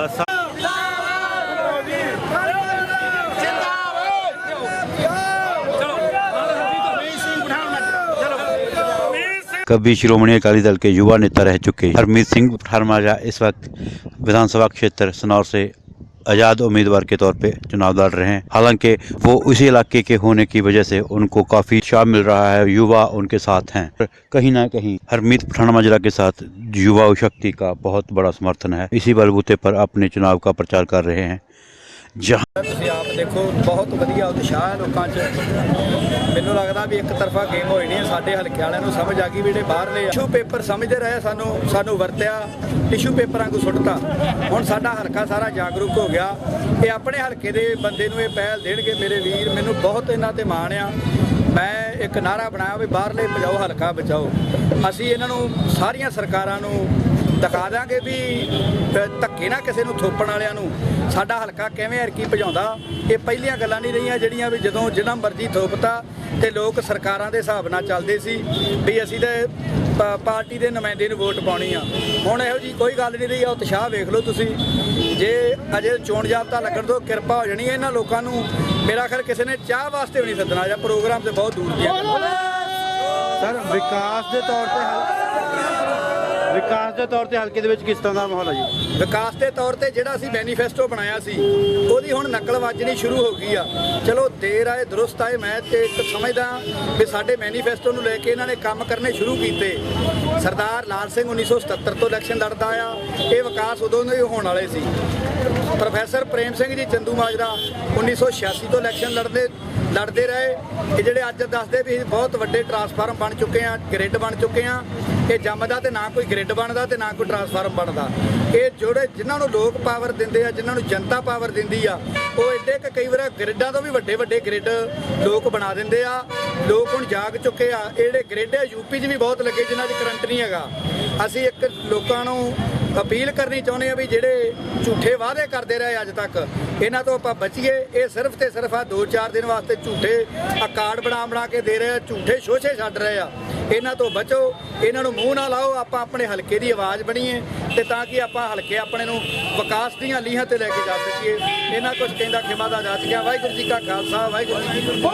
बस कभी श्रोमणी अकाली दल के युवा नेता रह चुके हरमीत सिंह भरमाजा इस वक्त विधानसभा क्षेत्र, सनौर से। आज़ाद उम्मीदवार के तौर पे चुनाव लड़ रहे हैं। हालाँकि वो उसी इलाके के होने की वजह से उनको काफ़ी शाम मिल रहा है, युवा उनके साथ हैं। कहीं ना कहीं हरमीत पठान माजरा के साथ युवा शक्ति का बहुत बड़ा समर्थन है। इसी बलबूते पर अपने चुनाव का प्रचार कर रहे हैं। जहां ਤੁਸੀਂ ਆਪ ਦੇਖੋ, ਬਹੁਤ ਵਧੀਆ ਉਤਸ਼ਾਹ ਹੈ ਲੋਕਾਂ 'ਚ। ਮੈਨੂੰ ਲੱਗਦਾ ਵੀ ਇੱਕ ਤਰਫਾ ਗੇਮ ਹੋਈ ਨਹੀਂ ਸਾਡੇ ਹਲਕੇ ਵਾਲਿਆਂ ਨੂੰ ਸਮਝ ਆ ਗਈ ਵੀ ਜਿਹੜੇ ਬਾਹਰਲੇ ਟਿਸ਼ੂ ਪੇਪਰ ਸਮਝਦੇ ਰਹੇ, ਸਾਨੂੰ ਸਾਨੂੰ ਵਰਤਿਆ ਟਿਸ਼ੂ ਪੇਪਰਾਂ ਨੂੰ ਸੁੱਟਤਾ। ਹੁਣ ਸਾਡਾ ਹਲਕਾ ਸਾਰਾ ਜਾਗਰੂਕ ਹੋ ਗਿਆ ਇਹ ਆਪਣੇ ਹਲਕੇ ਦੇ ਬੰਦੇ ਨੂੰ ਇਹ ਪਹਿਲ ਦੇਣਗੇ, ਮੇਰੇ ਵੀਰ, ਮੈਨੂੰ ਬਹੁਤ ਇਹਨਾਂ ਤੇ ਮਾਣ ਆ। ਮੈਂ ਇੱਕ ਨਾਰਾ ਬਣਾਇਆ ਵੀ ਬਾਹਰਲੇ ਬਚਾਓ ਹਲਕਾ ਬਚਾਓ। ਅਸੀਂ ਇਹਨਾਂ ਨੂੰ, ਸਾਰੀਆਂ ਸਰਕਾਰਾਂ ਨੂੰ ਦਿਖਾ ਦਾਂਗੇ ਵੀ ਧੱਕੇ ਨਾ ਕਿਸੇ ਨੂੰ ਥੋਪਣ ਵਾਲਿਆਂ ਨੂੰ। ਸਾਡਾ ਹਲਕਾ ਕਿਵੇਂ ਅਰਕੀ ਭਜਾਉਂਦਾ, ਇਹ ਪਹਿਲੀਆਂ ਗੱਲਾਂ ਨਹੀਂ ਰਹੀਆਂ ਜਿਹੜੀਆਂ ਵੀ ਜਦੋਂ ਜਿੰਨਾ ਮਰਜ਼ੀ ਥੋਪਤਾ ਤੇ ਲੋਕ ਸਰਕਾਰਾਂ ਦੇ ਹਿਸਾਬ ਨਾਲ ਚੱਲਦੇ ਸੀ ਵੀ ਅਸੀਂ ਤੇ ਪਾਰਟੀ ਦੇ ਨੁਮਾਇੰਦੇ ਨੂੰ ਵੋਟ ਪਾਉਣੀ ਆ। ਹੁਣ ਇਹੋ ਜੀ ਕੋਈ ਗੱਲ ਨਹੀਂ ਰਹੀ ਆ ਉਤਸ਼ਾਹ ਵੇਖ ਲਓ ਤੁਸੀਂ। ਜੇ ਅਜੇ ਚੋਣ ਜਾਬਤਾ ਲੱਗਣ ਤੋਂ ਕਿਰਪਾ ਹੋ ਜਾਣੀ ਹੈ, ਇਹਨਾਂ ਲੋਕਾਂ ਨੂੰ ਮੇਰਾ ਖਿਆਲ ਕਿਸੇ ਨੇ ਚਾਹ ਵਾਸਤੇ ਵੀ ਨਹੀਂ ਸੱਦਣਾ, ਜਾਂ ਪ੍ਰੋਗਰਾਮ ਤੇ ਬਹੁਤ ਦੂਰ ਦੀਆਂ ਸਰ, ਵਿਕਾਸ ਦੇ ਤੌਰ ਤੇ ਵਿਕਾਸ ਦੇ ਤੌਰ ਤੇ ਹਲਕੇ ਦੇ ਵਿੱਚ ਕਿਸ ਤਰ੍ਹਾਂ ਦਾ ਮਾਹੌਲ ਹੈ ਜੀ? ਵਿਕਾਸ ਦੇ ਤੌਰ ਤੇ ਜਿਹੜਾ ਅਸੀਂ ਮੈਨੀਫੈਸਟੋ ਬਣਾਇਆ ਸੀ, ਉਹਦੀ ਹੁਣ ਨਕਲ ਵੱਜਣੀ ਸ਼ੁਰੂ ਹੋ ਗਈ ਆ। ਚਲੋ ਦੇਰ ਆਏ, ਦਰੁਸਤ ਆਏ, ਮੈਂ ਤੇ ਇੱਕ ਸਮਝਦਾ ਵੀ ਸਾਡੇ ਮੈਨੀਫੈਸਟੋ ਨੂੰ ਲੈ ਕੇ ਇਹਨਾਂ ਨੇ ਕੰਮ ਕਰਨੇ ਸ਼ੁਰੂ ਕੀਤੇ। ਸਰਦਾਰ ਲਾਲ ਸਿੰਘ 1977 ਤੋਂ ਇਲੈਕਸ਼ਨ ਲੜਦਾ ਆ, ਇਹ ਵਿਕਾਸ ਉਦੋਂ ਦੇ ਹੋਣ ਵਾਲੇ ਸੀ। ਪ੍ਰੋਫੈਸਰ ਪ੍ਰੇਮ ਸਿੰਘ ਜੀ ਚੰਦੂ ਮਾਜਰਾ 1986 ਤੋਂ ਇਲੈਕਸ਼ਨ ਲੜਦੇ ਲੜਦੇ ਰਹੇ। ਇਹ ਜਿਹੜੇ ਅੱਜ ਦੱਸਦੇ ਵੀ ਬਹੁਤ ਵੱਡੇ ਟਰਾਂਸਫਾਰਮ ਬਣ ਚੁੱਕੇ ਆ ਗ੍ਰਿਡ ਬਣ ਚੁੱਕੇ ਆ। ਇਹ ਜੰਮਦਾ ਤੇ ਨਾ ਕੋਈ ਗ੍ਰਿਡ ਬਣਦਾ ਤੇ ਨਾ ਕੋਈ ਟਰਾਂਸਫਾਰਮ ਬਣਦਾ। ਇਹ ਜਿਹੜੇ ਜਿਨ੍ਹਾਂ ਨੂੰ ਲੋਕ ਪਾਵਰ ਦਿੰਦੇ ਆ, ਜਿਨ੍ਹਾਂ ਨੂੰ ਜਨਤਾ ਪਾਵਰ ਦਿੰਦੀ ਆ, ਉਹ ਐਡੇ ਕਿ ਕਈ ਵਾਰ ਗ੍ਰਿਡਾਂ ਤੋਂ ਵੀ ਵੱਡੇ ਵੱਡੇ ਗ੍ਰਿਡ ਲੋਕ ਬਣਾ ਦਿੰਦੇ ਆ। ਲੋਕ ਹੁਣ ਜਾਗ ਚੁੱਕੇ ਆ। ਇਹ ਜਿਹੜੇ ਗ੍ਰਿਡ ਆ ਯੂਪੀ 'ਚ ਵੀ ਬਹੁਤ ਲੱਗੇ, ਜਿਨ੍ਹਾਂ 'ਚ ਕਰੰਟ ਨਹੀਂ ਹੈਗਾ। ਅਸੀਂ ਇੱਕ ਲੋਕਾਂ ਨੂੰ ਅਪੀਲ ਕਰਨੀ ਚਾਹੁੰਦੇ ਆ ਵੀ ਜਿਹੜੇ ਝੂਠੇ ਵਾਅਦੇ ਕਰਦੇ ਰਹੇ ਅੱਜ ਤੱਕ, ਇਹਨਾਂ ਤੋਂ ਆਪਾਂ ਬਚੀਏ। ਇਹ ਸਿਰਫ ਤੇ ਸਿਰਫ ਆ 2-4 ਦਿਨ ਵਾਸਤੇ ਝੂਠੇ ਆ ਕਾਰਡ ਬਣਾ ਬਣਾ ਕੇ ਦੇ ਰਹੇ ਆ, ਝੂਠੇ ਸ਼ੋਸ਼ੇ ਛੱਡ ਰਹੇ ਆ। ਇਹਨਾਂ ਤੋਂ ਬਚੋ, ਇਹਨਾਂ ਨੂੰ ਮੂੰਹ ਨਾ ਲਾਓ, ਆਪਾਂ ਆਪਣੇ ਹਲਕੇ ਦੀ ਆਵਾਜ਼ ਬਣੀਏ ਤੇ ਤਾਂ ਕਿ ਆਪਾਂ ਹਲਕੇ ਆਪਣੇ ਨੂੰ ਵਿਕਾਸ ਦੀਆਂ ਲੀਹਾਂ ਤੇ ਲੈ ਕੇ ਜਾ ਸਕੀਏ। ਇਹਨਾਂ ਕੁਝ ਕਹਿੰਦਾ ਖਿਮਾ ਦਾ ਜਾ ਚੁੱਕਿਆ ਵਾਹਿਗੁਰੂ ਜੀ ਕਾ ਖਾਲਸਾ, ਵਾਹਿਗੁਰੂ ਜੀ ਕੀ ਫਤਿਹ।